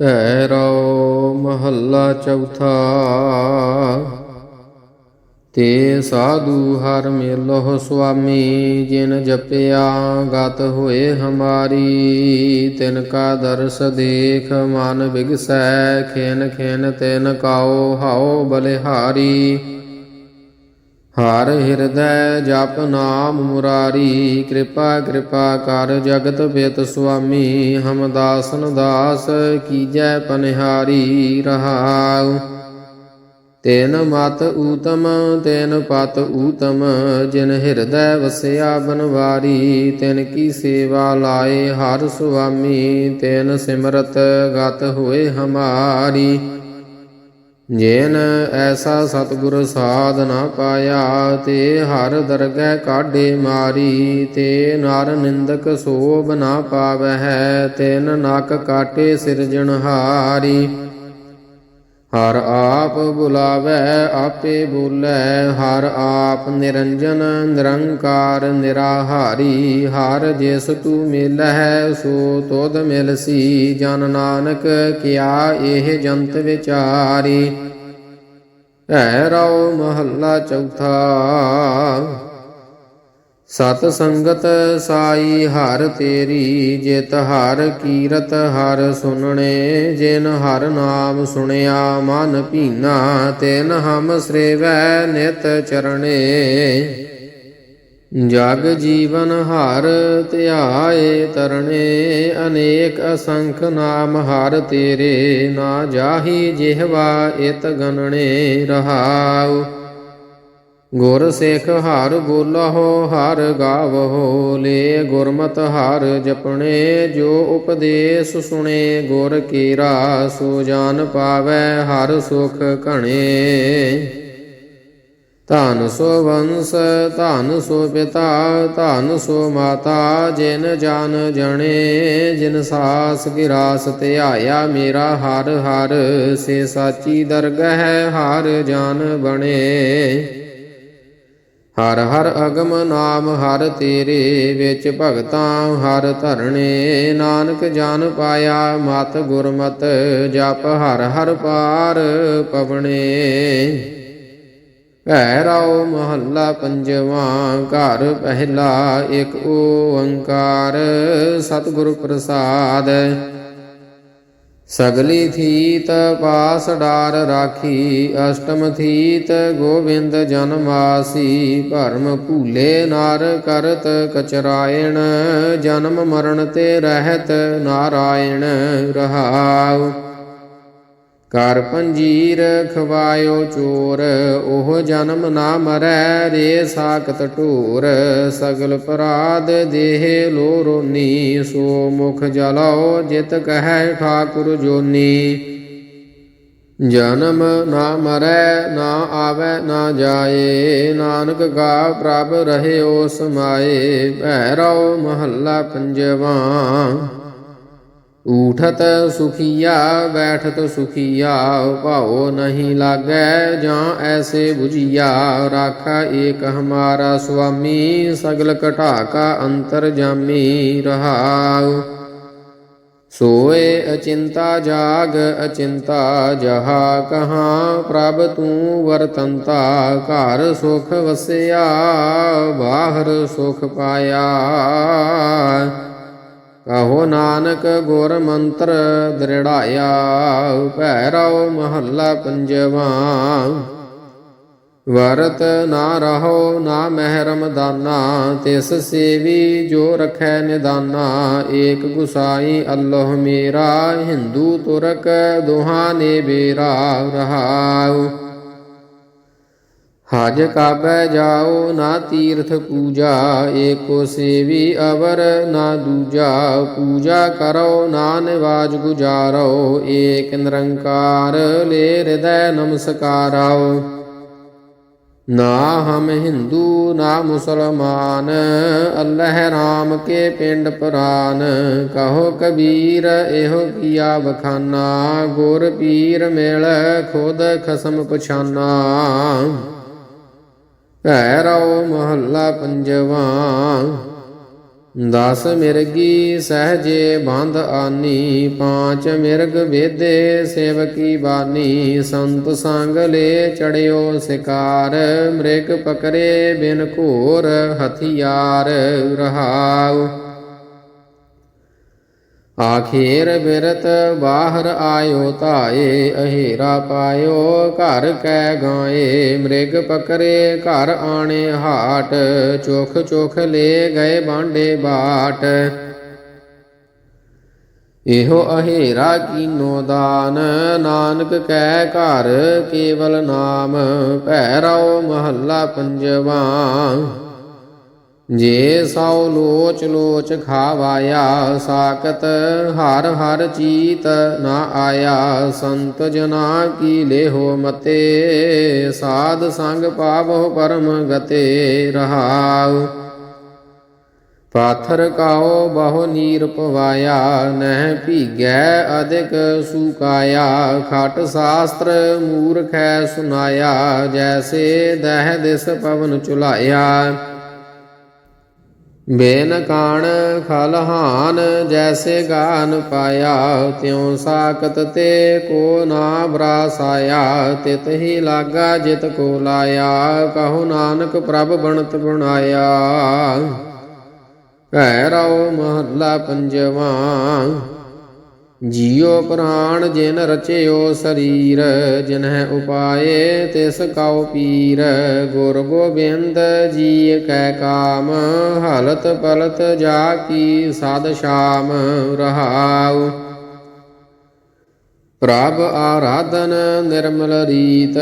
ਭੈਰੋ ਮਹੱਲਾ ਚੌਥਾ। ਤੇ ਸਾਧੂ ਹਰ ਮੇਲੋ ਸੁਆਮੀ, ਜਿਨ ਜਪਿਆ ਗਤ ਹੋਏ ਹਮਾਰੀ। ਤਿਨ ਕਾ ਦਰਸ ਦੇਖ ਮਨ ਵਿਗਸੈ ਖੇਨ ਖੇਨ ਤਿਨ ਕਾਓ ਹਾਓ ਬਲਿਹਾਰੀ। ਹਰ ਹਿਰਦੈ ਜਪ ਨਾਮ ਮੁਰਾਰੀ, ਕਿਰਪਾ ਕਿਰਪਾ ਕਰ ਜਗਤ ਬਿਤ ਸੁਆਮੀ ਹਮ ਦਾਸਨ ਦਾਸ ਕੀਜੈ ਪਨਿਹਾਰੀ ਰਹਾਉ। ਤੈਨ ਮਤ ਊਤਮ, ਤੈਨ ਪਤ ਊਤਮ, ਜਿਨ ਹਿਰਦੈ ਵਸਿਆ ਬਨਵਾਰੀ, ਤੈਨ ਕੀ ਸੇਵਾ ਲਾਏ ਹਰ ਸੁਆਮੀ, ਤੈਨ ਸਿਮਰਤ ਗਤ ਹੋਏ ਹਮਾਰੀ। ਜੇਨ ਐਸਾ ਸਤਿਗੁਰ ਸਾਧ ਨਾ ਪਾਇਆ, ਤੇ ਹਰ ਦਰਗਹਿ ਕਾਢੇ ਮਾਰੀ, ਤੇ ਨਰ ਨਿੰਦਕ ਸੋਭ ਨਾ ਪਾਵਹਿ, ਤਿਨ ਨਕ ਕਾਟੇ ਸਿਰਜਣਹਾਰੀ ਹਰ ਆਪ ਬੁਲਾਵੈ, ਆਪੇ ਬੋਲੇ। ਹਰ ਆਪ ਨਿਰੰਜਨ, ਨਿਰੰਕਾਰ, ਨਿਰਾਹਾਰੀ। ਹਰ ਜਿਸ ਤੂੰ ਮਿਲਹਿ, ਸੋ ਤੁਧ ਮਿਲਸੀ। ਜਨ ਨਾਨਕ ਕਿਆ ਇਹ ਜੰਤ ਵਿਚਾਰੀ? ਐ ਰਉ ਮਹੱਲਾ ਚੌਥਾ। ਸਤ ਸੰਗਤ ਸਾਈ ਹਰ ਤੇਰੀ, ਜਿਤ ਹਰ ਕੀਰਤ ਹਰ ਸੁਨਣੇ, ਜਿਨ ਹਰ ਨਾਮ ਸੁਣਿਆ ਮਨ ਭੀਨਾ, ਤਿਨ ਹਮ ਸ੍ਰੇਵੈ ਨਿਤ ਚਰਣੇ। ਜਗ ਜੀਵਨ ਹਰ ਧਿਆਏ ਤਰਣੇ, ਅਨੇਕ ਅਸੰਖ ਨਾਮ ਹਰ ਤੇਰੇ, ਨਾ ਜਾਹੀ ਜਿਹਵਾ ਇਤ ਗਣਨੇ ਰਹਾਉ। ਗੁਰ ਸਿੱਖ ਹਰ ਬੋਲਹੁ, ਹਰ ਗਾਵਹੁ, ਲੇ ਗੁਰਮਤ ਹਰ ਜਪਣੇ, ਜੋ ਉਪਦੇਸ਼ ਸੁਣੇ, ਗੁਰ ਕੀਰਾ ਸੋ ਜਾਨ ਪਾਵੈ, ਹਰ ਸੁਖ ਘਣੇ। ਧਨ ਸੋ ਵੰਸ, ਧਨ ਸੋ ਪਿਤਾ, ਧਨ ਸੋ ਮਾਤਾ, ਜਿਨ ਜਾਨ ਜਣੇ, ਜਿਨ ਸਾਸ ਗਿਰਾਸ ਧਿਆਇਆ ਮੇਰਾ ਹਰ ਹਰ, ਸੇ ਸਾਚੀ ਦਰਗਹਿ ਹਰ ਜਾਨ ਬਣੇ। ਹਰ ਹਰ ਅਗਮ ਨਾਮ ਹਰ ਤੇਰੇ ਵਿੱਚ ਭਗਤਾਂ ਹਰ ਧਰਣੇ ਨਾਨਕ ਜਨ ਪਾਇਆ ਮਤ ਗੁਰਮਤ, ਜਪ ਹਰ ਹਰ ਪਾਰ ਪਵਣੇ ਭੈਰਵ ਮਹੱਲਾ ਪੰਜਵਾਂ, ਘਰ ਪਹਿਲਾ ਇੱਕ ਓੰਕਾਰ, ਸਤਿਗੁਰ ਪ੍ਰਸਾਦ। ਸਗਲੀ ਥੀਤ ਪਾਸ ਡਾਰ ਰਾਖੀ, ਅਸ਼ਟਮ ਥੀਤ ਗੋਬਿੰਦ ਜਨਮਾਸੀ ਭਰਮ ਭੂਲੇ ਨਾਰ ਕਰਤ ਕਚਰਾਇਣ, ਜਨਮ ਮਰਨ ਤੇ ਰਹਿਤ ਨਾਰਾਇਣ ਰਹਾਉ। ਕਰ ਪੰਜੀਰ ਖਵਾਇਓ ਚੋਰ, ਉਹ ਜਨਮ ਨਾ ਮਰੈ ਰੇ ਸਾਖਤ ਢੂਰ। ਸਗਲ ਪਰਾਧ ਦੇਹ ਲੋ ਰੋਨੀ ਸੋ ਮੁਖ ਜਲਾਓ ਜਿਤ ਕਹੈ ਠਾਕੁਰ ਜੋਨੀ। ਜਨਮ ਨਾ ਮਰੈ, ਨਾ ਆਵੈ, ਨਾ ਜਾਏ। ਨਾਨਕ ਗਾ ਪ੍ਰਭ ਰਹਿਓ ਸਮਾਏ। ਭੈਰਵ ਮਹੱਲਾ ਪੰਜਵਾਂ। ਊਠਤ ਸੁਖੀਆ ਬੈਠਤ ਸੁਖੀਆ ਭਾਉ ਨਹੀਂ ਲਾਗੈ, ਜਾਂ ਐਸੇ 부ਜੀਆ ਰਾਖਾ ਏਕ ਹਮਾਰਾ ਸੁਆਮੀ, ਸਗਲ ਘਟਾ ਕਾ ਅੰਤਰ ਜਾਮੀ ਰਹਾਉ। ਸੋਏ ਅਚਿੰਤਾ ਜਾਗ, ਅਚਿੰਤਾ ਜਹਾ ਕਹਾ, ਪ੍ਰਭ ਤੂੰ ਵਰਤੰਤਾ, ਘਰ ਸੁਖ ਵਸਿਆ ਬਾਹਰ ਸੁਖ ਪਾਇਆ। ਕਹੋ ਨਾਨਕ ਗੁਰ ਮੰਤਰ ਦ੍ਰਿੜਾਇਆ, ਭੈਰਵ ਮਹੱਲਾ ਪੰਜਵਾਂ। ਵਰਤ ਨਾ ਰਹੋ ਨਾ ਮਹਿਰਮ ਦਾਨਾ, ਤਿਸ ਸੇਵੀ ਜੋ ਰਖੈ ਨਿਦਾਨਾ। ਏਕ ਗੁਸਾਈ ਅੱਲਾਹ ਮੇਰਾ, ਹਿੰਦੂ ਤੁਰਕ ਦੋਹਾਂ ਨੇ ਬੇਰਾ ਰਹਾਉ। ਹਜ ਕਾਬੈ ਜਾਓ ਨਾ ਤੀਰਥ ਪੂਜਾ, ਏਕੋ ਸੇਵੀ ਅਵਰ ਨਾ ਦੂਜਾ। ਪੂਜਾ ਕਰੋ ਨਾ ਨਿਵਾਜ ਗੁਜਾਰੋ, ਏਕ ਨਿਰੰਕਾਰ ਲੈ ਹਿਰਦੈ ਨਮਸਕਾਰੋ। ਨਾ ਹਮ ਹਿੰਦੂ, ਨਾ ਮੁਸਲਮਾਨ, ਅੱਲਾਹ ਰਾਮ ਕੇ ਪਿੰਡ ਪ੍ਰਾਨ। ਕਹੋ ਕਬੀਰ, ਇਹੋ ਕੀਆ ਬਖਾਨਾ। ਗੁਰ ਪੀਰ ਮਿਲ ਖੁਦ ਖਸਮ ਪਛਾਨਾ। ਭੈਰਵ ਮਹੱਲਾ ਪੰਜਵਾਂ। ਦਸ ਮਿਰਗੀ ਸਹਜੇ ਬੰਧ ਆਨੀ, ਪਾਂਚ ਮਿਰਗ ਵੇਦੇ ਸੇਵਕੀ ਬਾਨੀ। ਸੰਤ ਸੰਗ ਲੈ ਚੜਿਓ ਸਿਕਾਰ, ਮ੍ਰਿਗ ਪਕਰੇ ਬਿਨ ਘੋਰ ਹਥਿਆਰ ਰਹਾਉ। ਆਖੀਰ ਬਿਰਤ ਬਾਹਰ ਆਇਓ ਤਾਏ ਅਹੇਰਾ ਪਾਇਓ, ਘਰ ਕੈ ਗਾਏ, ਮ੍ਰਿਗ ਪਕਰੇ, ਘਰ ਆਣੇ ਹਾਟ, ਚੋਖ ਚੋਖ ਲੈ ਗਏ ਬਾਂਡੇ ਬਾਟ। ਇਹੋ ਅਹੇਰਾ ਕੀਨੋ ਦਾਨ, ਨਾਨਕ ਕੈ ਘਰ ਕੇਵਲ ਨਾਮ ਭੈਰਵ ਮਹੱਲਾ ਪੰਜਵਾ। ਜੇ ਸੌ ਲੋਚ ਲੋਚ ਖਾਵਾਇਆ ਸਾਕਤ ਹਰ ਹਰ ਚੀਤ ਨਾ ਆਇਆ। ਸੰਤ ਜਨਾ ਕੀ ਲੇਹੋ ਮਤੇ, ਸਾਧ ਸੰਗ ਪਾਵੋ ਪਰਮ ਗਤੇ ਰਹਾਉ। ਪਾਥਰ ਕਾਓ ਬਹੁ ਨੀਰ ਪਵਾਇਆ, ਨਹਿ ਭੀਗੈ ਅਧਿਕ ਸੁਕਾਇਆ। ਖਟ ਸ਼ਾਸਤਰ ਮੂਰਖੈ ਸੁਨਾਇਆ, ਜੈਸੇ ਦਹਿ ਦਿਸ ਪਵਨ ਚੁਲਾਇਆ। ਬੇਨ ਕਾਣ ਖਲਹਾਨ ਜੈਸੇ ਗਾਨ ਪਾਇਆ, ਤਿਉ ਸਾਕਤ ਤੇ ਕੋ ਨਾ ਬਰਾਸਾਇਆ, ਤਿਤ ਹੀ ਲਾਗਾ ਜਿਤ ਕੋ ਲਾਇਆ, ਕਹੋ ਨਾਨਕ ਪ੍ਰਭ ਬਣਤ ਬਣਾਇਆ। ਭੈਰਵ ਮਹੱਲਾ ਪੰਜਵਾਂ ਜੀਉ ਪ੍ਰਾਣ ਜਿਨ ਰਚਿਓ ਸਰੀਰ, ਜਿਨਹਿ ਉਪਾਏ ਤਿਸ ਕਉ ਪੀਰ। ਗੁਰ ਗੋਬਿੰਦ ਜੀ ਕੈ ਕਾਮ, ਹਲਤ ਪਲਤ ਜਾ ਕੀ ਸਦ ਸ਼ਾਮ ਰਹਾਉ। ਪ੍ਰਭ ਆਰਾਧਨ ਨਿਰਮਲ ਰੀਤ,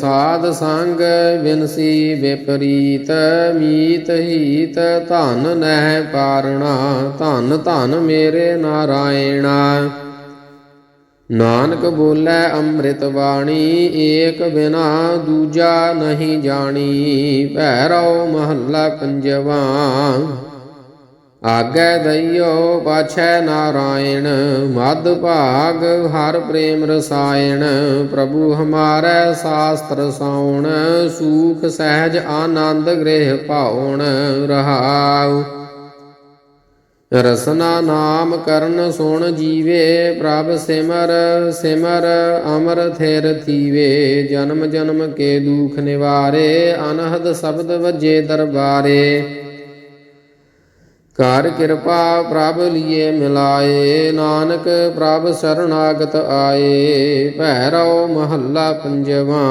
ਸਾਧ ਸੰਗ ਬਿਨਸੀ ਵਿਪਰੀਤ, ਮੀਤ ਹੀਤ, ਧਨ ਨਹਿ ਪਾਰਣਾ, ਧਨ ਧਨ ਮੇਰੇ ਨਾਰਾਇਣਾ। ਨਾਨਕ ਬੋਲੇ ਅੰਮ੍ਰਿਤ ਬਾਣੀ, ਏਕ ਬਿਨਾ ਦੂਜਾ ਨਹੀਂ ਜਾਣੀ ਭੈਰੋ ਮਹੱਲਾ ਪੰਜਵਾ। ਆਗੈ ਦਈਓ ਪਾਛੈ ਨਾਰਾਇਣ ਮਦ ਭਾਗ ਹਰ ਪ੍ਰੇਮ ਰਸਾਇਣ, ਪ੍ਰਭੂ ਹਮਾਰੈ ਸਾਸਤਰ ਸਾਉਣ, ਸੂਖ ਸਹਿਜ ਆਨੰਦ ਗ੍ਰਹਿ ਪਾਉਣ ਰਹਾਉ। ਰਸਨਾ ਨਾਮ ਕਰਨ ਸੁਣ ਜੀਵੇ, ਪ੍ਰਭ ਸਿਮਰ ਸਿਮਰ ਅਮਰ ਥੇਰ ਥੀਵੇ, ਜਨਮ ਜਨਮ ਕੇ ਦੁਖ ਨਿਵਾਰੇ, ਅਨਹਦ ਸ਼ਬਦ ਵਜੇ ਦਰਬਾਰੇ। ਕਰ ਕਿਰਪਾ ਪ੍ਰਭ ਲਿਏ ਮਿਲਾਏ, ਨਾਨਕ ਪ੍ਰਭ ਸਰਣਾਗਤ ਆਏ ਭੈਰੋ ਮਹੱਲਾ ਪੰਜਵਾ।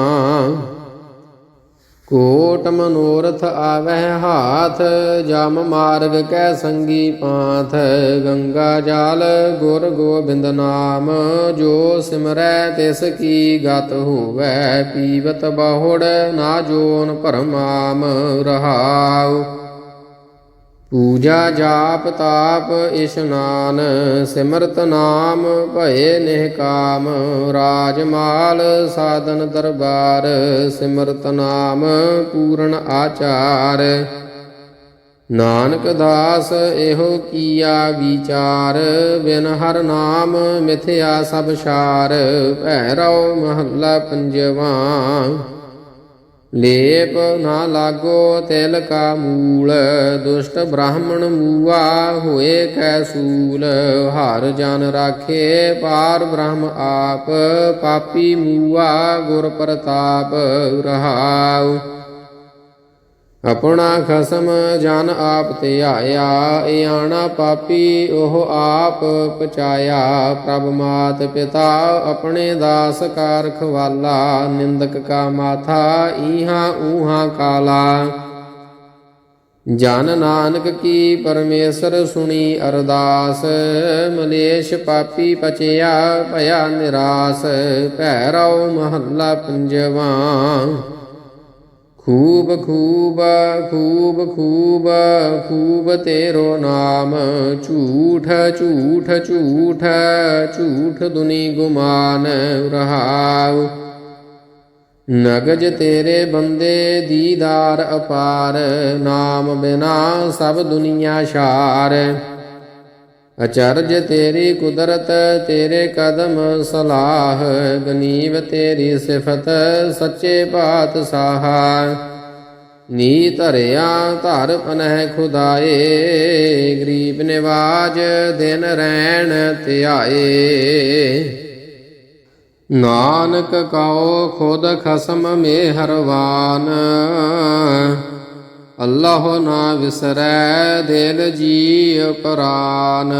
ਕੋਟ ਮਨੋਰਥ ਆਵਹਿ ਹਾਥ, ਜਮ ਮਾਰਗ ਕੈ ਸੰਗੀ ਪਾਥ, ਗੰਗਾ ਜਲ ਗੁਰ ਗੋਬਿੰਦ ਨਾਮ, ਜੋ ਸਿਮਰੈ ਤਿਸ ਕੀ ਗਤ ਹੋਵੈ, ਪੀਵਤ ਬਹੁੜ ਨਾ ਜੋਨ ਭਰਮਾਮ ਰਹਾਉ। ਪੂਜਾ ਜਾਪ ਤਾਪ ਇਸ਼ਨਾਨ ਸਿਮਰਤ ਨਾਮ ਭਏ ਨਿਹਕਾਮ ਰਾਜਮਾਲ ਸਾਧਨ ਦਰਬਾਰ, ਸਿਮਰਤ ਨਾਮ ਪੂਰਨ ਆਚਾਰ। ਨਾਨਕ ਦਾਸ ਇਹੋ ਕੀਆ ਵਿਚਾਰ, ਬਿਨ ਹਰ ਨਾਮ ਮਿਥਿਆ ਸਭ ਸਾਰ। ਭੈਰਵ ਮਹੱਲਾ ਪੰਜਵਾ। ਲੇਪ ਨਾ ਲਾਗੋ ਤਿਲ ਕਾ ਮੂਲ, ਦੁਸ਼ਟ ਬ੍ਰਾਹਮਣ ਮੂਆ ਹੋਏ ਕੈ ਸੂਲ। ਹਰ ਜਨ ਰਾਖੇ ਪਾਰ ਬ੍ਰਹਮ ਆਪ, ਪਾਪੀ ਮੂਆ ਗੁਰ ਪ੍ਰਤਾਪ ਰਹਾਉ। ਆਪਣਾ ਖਸਮ ਜਨ ਆਪ ਤੇ ਆਇਆ ਇਆਣਾ ਪਾਪੀ ਉਹ ਆਪ ਪਚਾਇਆ। ਪ੍ਰਭ ਮਾਤ ਪਿਤਾ, ਆਪਣੇ ਦਾਸ ਕਾ ਰਖਵਾਲਾ ਨਿੰਦਕ ਕਾ ਮਾਥਾ, ਈਹਾ ਊਹਾ ਕਾਲਾ। ਜਨ ਨਾਨਕ ਕੀ ਪਰਮੇਸ਼ਰ ਸੁਣੀ ਅਰਦਾਸ, ਮਲੇਸ਼ ਪਾਪੀ ਪਚਿਆ, ਭਇਆ ਨਿਰਾਸ ਭੈਰਵ ਮਹੱਲਾ ਪੰਜਵਾ। ਖੂਬ ਖੂਬ ਖੂਬ ਖੂਬ ਖੂਬ ਤੇਰੋ ਨਾਮ। ਝੂਠ ਝੂਠ ਝੂਠ ਝੂਠ ਦੁਨੀ ਗੁਮਾਨ ਰਹਾਉ। ਨਗਜ ਤੇਰੇ ਬੰਦੇ ਦੀਦਾਰ ਅਪਾਰ, ਨਾਮ ਬਿਨਾ ਸਭ ਦੁਨੀਆ ਛਾਰ ਅਚਰਜ ਤੇਰੀ ਕੁਦਰਤ, ਤੇਰੇ ਕਦਮ ਸਲਾਹ, ਗਨੀਵ ਤੇਰੀ ਸਿਫਤ, ਸੱਚੇ ਪਾਤਸ਼ਾਹ। ਨੀ ਧਰਿਆ ਧਰ ਪਨਹਿ ਖੁਦਾਏ, ਗਰੀਬ ਨਿਵਾਜ ਦਿਨ ਰਹਿਣ ਧਿਆਏ। ਨਾਨਕ ਕਉ ਖੁਦ ਖਸਮ ਮੇਹਰਵਾਨ ਅੱਲਾਹ ਨਾ ਵਿਸਰੈ ਦਿਲ ਜੀ ਪ੍ਰਾਨ